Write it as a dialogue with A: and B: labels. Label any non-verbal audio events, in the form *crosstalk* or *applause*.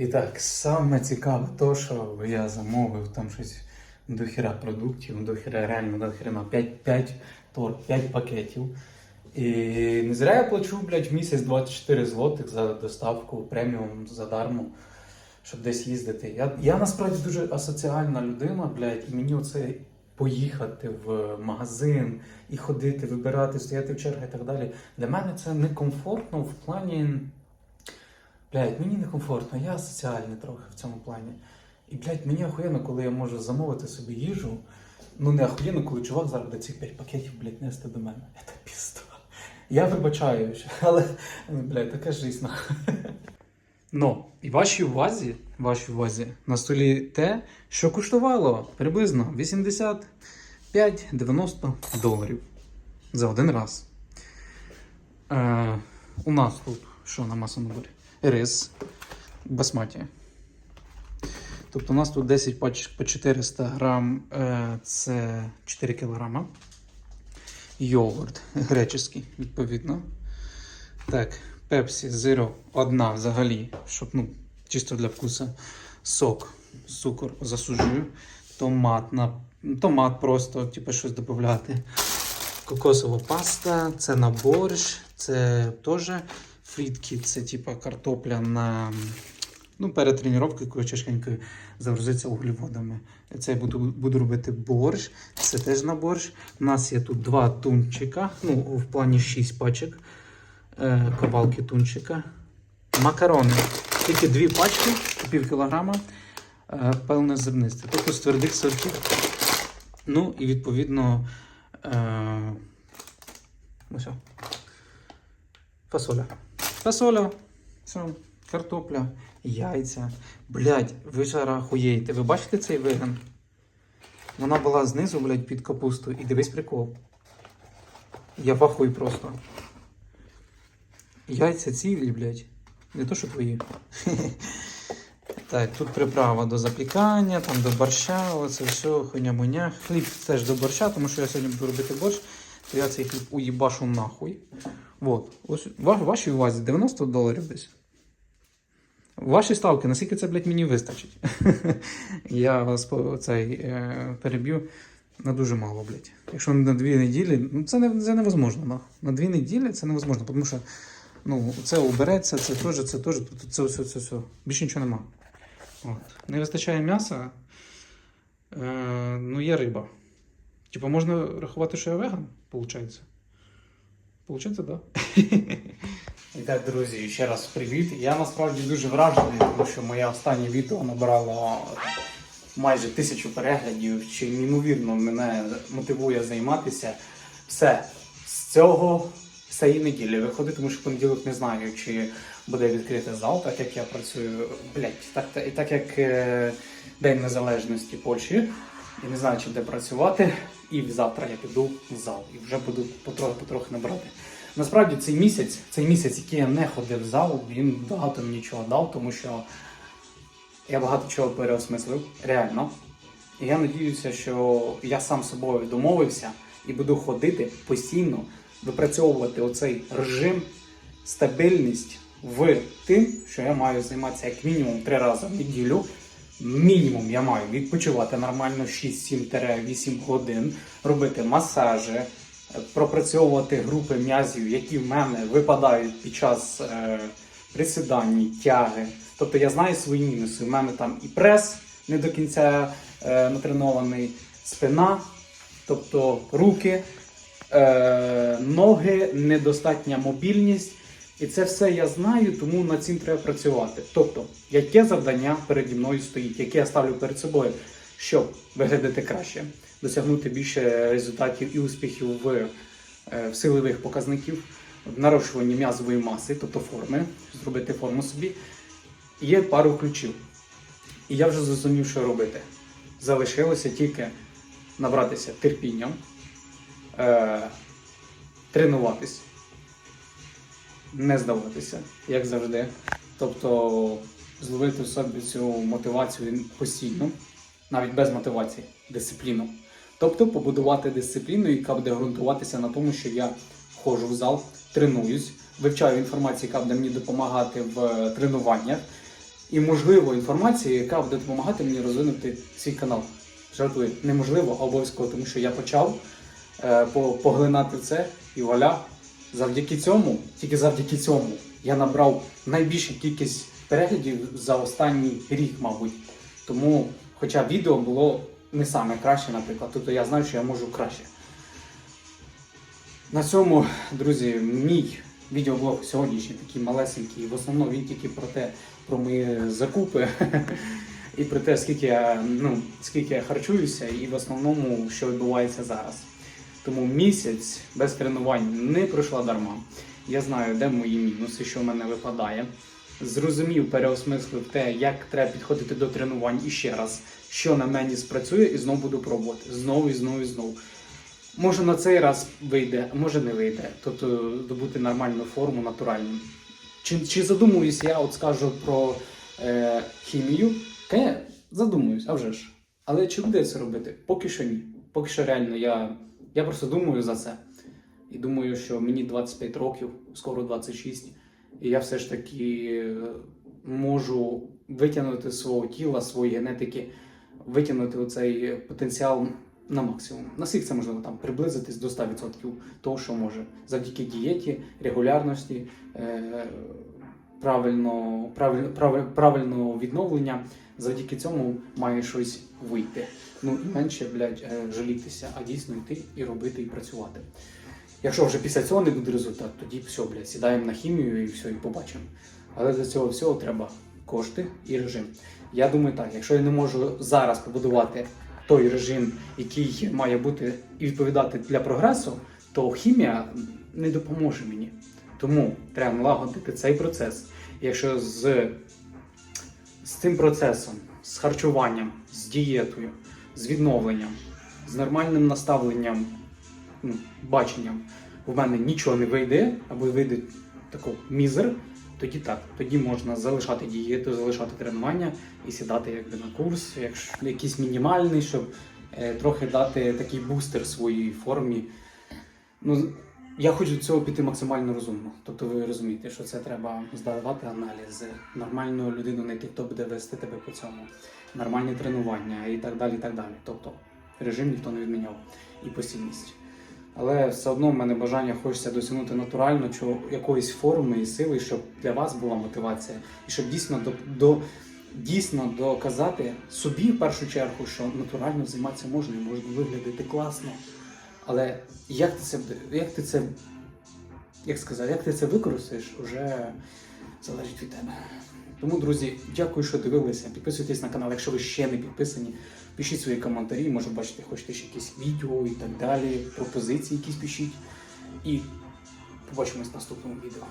A: І так, саме цікаве то, що я замовив там щось до хіра продуктів, до хіра реально до хіра 5, 5 торт, 5 пакетів. І не зря я плачу, блядь, місяць 24 злотих за доставку преміум задармо, щоб десь їздити. Я, я насправді дуже асоціальна людина, блядь, і мені оце поїхати в магазин і ходити, вибирати, стояти в чергах і так далі. Для мене це некомфортно в плані. Блядь, мені некомфортно, я соціальний трохи в цьому плані. І, блядь, мені охуєнно, коли я можу замовити собі їжу. Ну не охуєнно, коли чувак зараз буде ці 5 пакетів, блядь, нести до мене. *laughs* Це пізда. Я вибачаю, *laughs* але, ну, блядь, така жизнь. *laughs* Ну, і вашій увазі, вашій увазі на столі те, що коштувало приблизно 85-90 доларів за один раз. Е, у нас тут що на масонаборі? Рис басматі. Тобто у нас тут 10 пачок по 400 грам, е, це 4 кілограма. Йогурт греческий, відповідно. Так, Pepsi Zero одна взагалі, щоб ну, чисто для вкуса. Сок, цукор засуджую. Томат, на, томат просто, типу, щось додати. Кокосова паста, це на борщ, це теж фрітки, це типу картопля на ну, перед тренуванням, коли чашкенькою загрузиться углеводами. Це я буду, буду робити борщ, це теж на борщ. У нас є тут два тунчика, ну, в плані 6 пачок е, кабалки тунчика. Макарони. Тільки дві пачки, пів кілограма, е, певне зернисте. Тобто з твердих сортів. Ну і відповідно. Е, ось о. Фасоля. Фасоля. Все. Картопля, яйця. Блядь, ви ж ахуєєте. Ви бачите цей виган? Вона була знизу, блядь, під капусту. І дивись прикол. Я пахую просто. Яйця цілі, блядь. Не то, що твої. Так, тут приправа до запікання, там до борща, оце все, хуйня-муня. Хліб теж до борща, тому що я сьогодні буду робити борщ, то я цей хліб уїбашу нахуй. Вот. Ось вашій увазі 90 доларів десь. Ваші ставки, наскільки це, блядь, мені вистачить? *laughs* Я вас цей, е, переб'ю на дуже мало, блядь. Якщо на дві неділі, ну це, не, це невозможно. нахуй. На дві неділі це невозможно, тому що ну, це убереться, це теж, це теж, тут це все, це все. Більше нічого нема. От. Не вистачає м'яса, е, ну є риба. Типа можна рахувати, що я веган, виходить? Получається? Да? *laughs* І так, друзі, ще раз привіт. Я насправді дуже вражений, тому що моє останнє відео набрало майже тисячу переглядів, що неймовірно мене мотивує займатися. Все з цього цієї неділі виходить, тому що понеділок не знаю, чи буде відкритий зал, так як я працюю, блять, так, так як е, День Незалежності Польщі. Я не знаю, чи буде працювати. І завтра я піду в зал і вже буду потрохи-потрохи набрати. Насправді цей місяць, цей місяць, який я не ходив в зал, він багато мені чого дав, тому що я багато чого переосмислив, реально. І я надіюся, що я сам собою домовився і буду ходити постійно, випрацьовувати оцей режим, стабільність в тим, що я маю займатися як мінімум три рази в неділю. Мінімум я маю відпочивати нормально 6-7-8 годин, робити масажі, пропрацьовувати групи м'язів, які в мене випадають під час е, присідань, тяги. Тобто я знаю свої мінуси. У мене там і прес не до кінця е, натренований, спина, тобто руки, е, ноги, недостатня мобільність. І це все я знаю, тому над цим треба працювати. Тобто, яке завдання переді мною стоїть, яке я ставлю перед собою, щоб виглядати краще, досягнути більше результатів і успіхів в, е, в силових показників, в нарощуванні м'язової маси, тобто форми, зробити форму собі. Є пару ключів. І я вже зрозумів, що робити. Залишилося тільки набратися терпінням, е, тренуватись не здаватися, як завжди. Тобто зловити в собі цю мотивацію постійно, навіть без мотивації, дисципліну. Тобто побудувати дисципліну, яка буде ґрунтуватися на тому, що я ходжу в зал, тренуюсь, вивчаю інформацію, яка буде мені допомагати в тренуваннях. і, можливо, інформації, яка буде допомагати мені розвинути свій канал. Жартую, неможливо, а обов'язково, тому що я почав е, поглинати це і вуаля. Завдяки цьому, тільки завдяки цьому, я набрав найбільшу кількість переглядів за останній рік, мабуть. Тому, хоча відео було не саме краще, наприклад, тобто я знаю, що я можу краще. На цьому, друзі, мій відеоблог сьогоднішній такий малесенький. В основному він тільки про те, про мої закупи *laughs* і про те, скільки я, ну, скільки я харчуюся, і в основному, що відбувається зараз. Тому місяць без тренувань не пройшла дарма. Я знаю, де мої мінуси, що в мене випадає. Зрозумів, переосмислив те, як треба підходити до тренувань і ще раз, що на мені спрацює, і знову буду пробувати. Знову і знову і знову. Може на цей раз вийде, а може не вийде. Тобто добути нормальну форму, натуральну. Чи, чи задумуюсь я, от скажу про е, хімію? Ке, задумуюсь, а вже ж. Але чи буде це робити? Поки що ні. Поки що реально я, я просто думаю за це. І думаю, що мені 25 років, скоро 26, і я все ж таки е, можу витягнути свого тіла, свої генетики, витягнути оцей потенціал на максимум. Наскільки це можливо там приблизитись до 100% того, що може. Завдяки дієті, регулярності, е, правильно, правиль, правиль, правильного відновлення, завдяки цьому має щось вийти. Ну і менше, блядь, е, жалітися, а дійсно йти і робити, і працювати. Якщо вже після цього не буде результат, тоді все, блядь, сідаємо на хімію і все, і побачимо. Але для цього всього треба кошти і режим. Я думаю так, якщо я не можу зараз побудувати той режим, який має бути і відповідати для прогресу, то хімія не допоможе мені. Тому треба налагодити цей процес. Якщо з, з цим процесом, з харчуванням, з дієтою, з відновленням, з нормальним наставленням, ну, баченням, в мене нічого не вийде, або вийде тако мізер, тоді так, тоді можна залишати дієту, залишати тренування і сідати якби на курс, якщо якийсь мінімальний, щоб е, трохи дати такий бустер своїй формі. Ну, я хочу до цього піти максимально розумно. Тобто ви розумієте, що це треба здавати аналізи, нормальну людину знайти, хто буде вести тебе по цьому, нормальні тренування і так далі. і так далі. Тобто режим ніхто не відміняв і постійність. Але все одно в мене бажання хочеться досягнути натурально чого, якоїсь форми і сили, щоб для вас була мотивація, і щоб дійсно до, до дійсно доказати собі в першу чергу, що натурально займатися можна і можна виглядати класно. Але як ти це як ти це як сказав, як ти це використаєш, вже залежить від тебе. Тому, друзі, дякую, що дивилися. Підписуйтесь на канал, якщо ви ще не підписані. Пишіть свої коментарі, може бачите, хочете ще якісь відео і так далі, пропозиції якісь пишіть. І побачимось в наступному відео.